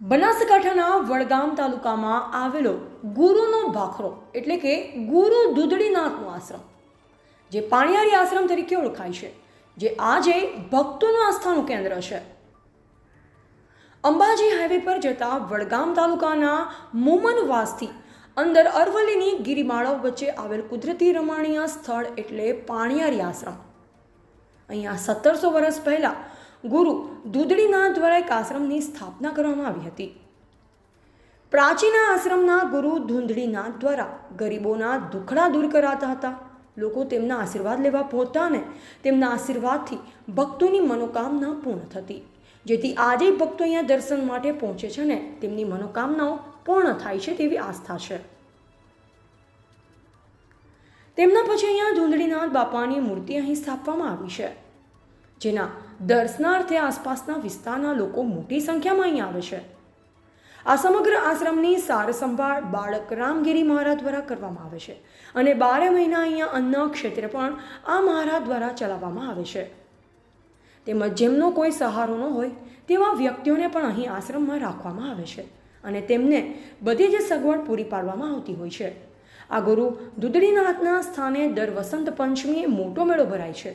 બનાસકાંઠાના વડગામ તાલુકામાં આવેલો ગુરુનો ભાખરો, એટલે કે ગુરુ દૂધડીનાથનો આશ્રમ, જે પાણિયારી આશ્રમ તરીકે ઓળખાય છે, જે આજે ભક્તોનું આસ્થાનું કેન્દ્ર છે. અંબાજી હાઈવે પર જતા વડગામ તાલુકાના મુમનવાસથી અંદર અરવલ્લીની ગિરિમાળાઓ વચ્ચે આવેલ કુદરતી રમણીય સ્થળ એટલે પાણિયારી આશ્રમ. અહીંયા સત્તરસો વર્ષ પહેલાં ગુરુ દૂધડીનાથ દ્વારા એક આશ્રમની સ્થાપના કરવામાં આવી હતી. પ્રાચીન આશ્રમના ગુરુ ધૂંધળીનાથ દ્વારા ગરીબોના દુખડા દૂર કરાતા હતા. લોકો તેમના આશીર્વાદ લેવા પહોંચતા અને તેમના આશીર્વાદથી ભક્તોની મનોકામના પૂર્ણ થતી. જેથી આજે ભક્તો અહીંયા દર્શન માટે પહોંચે છે ને તેમની મનોકામનાઓ પૂર્ણ થાય છે તેવી આસ્થા છે. તેમના પછી અહીંયા ધૂંધળીનાથ બાપાની મૂર્તિ અહીં સ્થાપવામાં આવી છે. જેના દર્શનાર્થે આસપાસના વિસ્તારના લોકો મોટી સંખ્યામાં અહીં આવે છે. આ સમગ્ર આશ્રમની સાર સંભાળ બાળક રામગીરી મહારાજ દ્વારા કરવામાં આવે છે અને બારે મહિના અહીંયા અન્ન ક્ષેત્રે પણ આ મહારાજ દ્વારા ચલાવવામાં આવે છે. તેમજ જેમનો કોઈ સહારો ન હોય તેવા વ્યક્તિઓને પણ અહીં આશ્રમમાં રાખવામાં આવે છે અને તેમને બધી જ સગવડ પૂરી પાડવામાં આવતી હોય છે. આ ગુરુ દુધડીનાથના સ્થાને દર વસંત પંચમીએ મોટો મેળો ભરાય છે.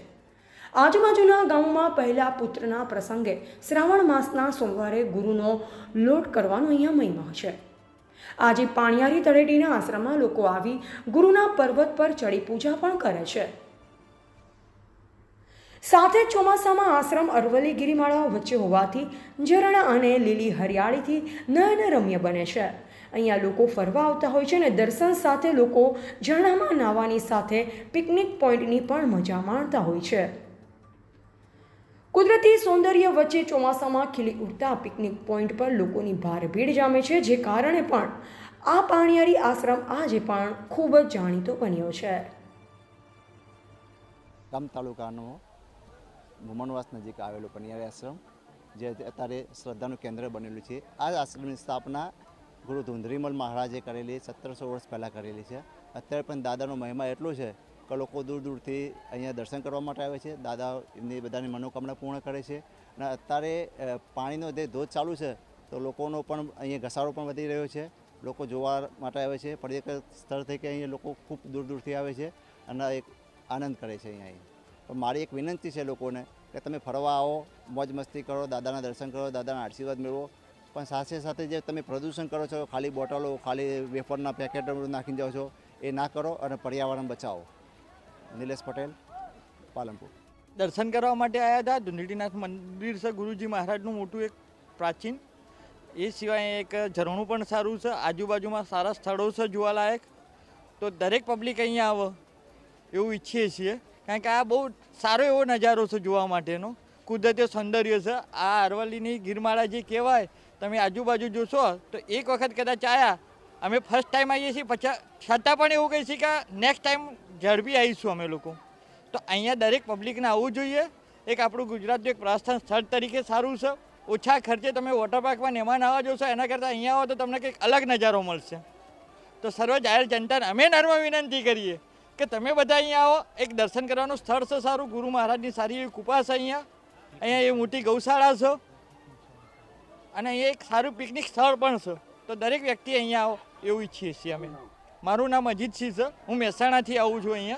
આજુબાજુના ગામોમાં પહેલા પુત્રના પ્રસંગે શ્રાવણ માસના સોમવારે ગુરુનો લોટ કરવાનો અહીંયા મહિમા છે. આજે પાણિયારી તળેટીના આશ્રમમાં લોકો આવી ગુરુના પર્વત પર ચડી પૂજા પણ કરે છે. સાથે ચોમાસામાં આશ્રમ અરવલ્લી ગિરિમાળાઓ વચ્ચે હોવાથી ઝરણા અને લીલી હરિયાળીથી નયનરમ્ય બને છે. અહીંયા લોકો ફરવા આવતા હોય છે અને દર્શન સાથે લોકો ઝરણામાં નાહવાની સાથે પિકનિક પોઈન્ટની પણ મજા માણતા હોય છે. કુદરતી સૌંદર્ય વચ્ચે ચોમાસામાં ખીલી ઉઠતા પિકનિક પોઈન્ટ પર લોકોની ભાર ભીડ જામે છે, જે કારણે પણ આ પાણીયારી આશ્રમ આજે પણ ખૂબ જ જાણીતો બન્યો છે. ગામ તાલુકાનો ભુમનવાસ નજીક આવેલો પનિયારી આશ્રમ, જે અત્યારે શ્રદ્ધાનું કેન્દ્ર બનેલું છે. આ આશ્રમની સ્થાપના ગુરુ ધુંધરીમલ મહારાજે કરેલી સત્તરસો વર્ષ પહેલાં કરેલી છે. અત્યારે પણ દાદાનો મહિમા એટલો છે લોકો દૂર દૂરથી અહીંયા દર્શન કરવા માટે આવે છે. દાદા એમની બધાની મનોકામના પૂર્ણ કરે છે. અને અત્યારે પાણીનો જે ધોધ ચાલુ છે, તો લોકોનો પણ અહીંયા ઘસારો પણ વધી રહ્યો છે. લોકો જોવા માટે આવે છે. પર્યટક સ્થળ તરીકે અહીંયા લોકો ખૂબ દૂર દૂરથી આવે છે અને એક આનંદ કરે છે અહીંયા પણ મારી એક વિનંતી છે લોકોને કે તમે ફરવા આવો, મોજ મસ્તી કરો, દાદાના દર્શન કરો, દાદાના આશીર્વાદ મેળવો. પણ સાથે સાથે જે તમે પ્રદૂષણ કરો છો, ખાલી બોટલો, ખાલી વેફરના પેકેટ નાખીને જાઓ છો, એ ના કરો અને પર્યાવરણ બચાવો. નિલેશ પટેલ, પાલનપુર. દર્શન કરવા માટે આવ્યા હતા. ધુંધળીનાથ મંદિર છે ગુરુજી મહારાજનું મોટું એક પ્રાચીન. એ સિવાય એક ઝરણું પણ સારું છે. આજુબાજુમાં સારા સ્થળો છે જોવાલાયક. તો દરેક પબ્લિક અહીંયા આવે એવું ઈચ્છીએ છીએ. કારણ કે આ બહુ સારો એવો નજારો છે જોવા માટેનો. કુદરતી સૌંદર્ય છે. આ અરવલ્લીની ગિરમાળા જે કહેવાય, તમે આજુબાજુ જોશો, તો એક વખત કદાચ આવ્યા અમે ફર્સ્ટ ટાઈમ આવીએ છીએ. પછી છતાં પણ એવું કહીએ છીએ કે નેક્સ્ટ ટાઈમ ઝડપી આવીશું અમે લોકો. તો અહીંયા દરેક પબ્લિકને આવવું જોઈએ. એક આપણું ગુજરાતનું એક પ્રસ્થાન સ્થળ તરીકે સારું છે. ઓછા ખર્ચે તમે વોટર પાર્કમાં આવવા જોશો, એના કરતાં અહીંયા આવો તો તમને કંઈક અલગ નજારો મળશે. તો સર્વ જાહેર જનતાને અમે નર્મ વિનંતી કરીએ કે તમે બધા અહીંયા આવો. એક દર્શન કરવાનું સ્થળ છે સારું. ગુરુ મહારાજની સારી એવી કૃપા છે અહીંયા. અહીંયા એ મોટી ગૌશાળા છે. અને અહીંયા એક સારું પિકનિક સ્થળ પણ છે. તો દરેક વ્યક્તિ અહીંયા આવો એવું ઈચ્છીએ છીએ અમે. મારું નામ અજીતસિંહ છે. હું મહેસાણાથી આવું છું અહીંયા.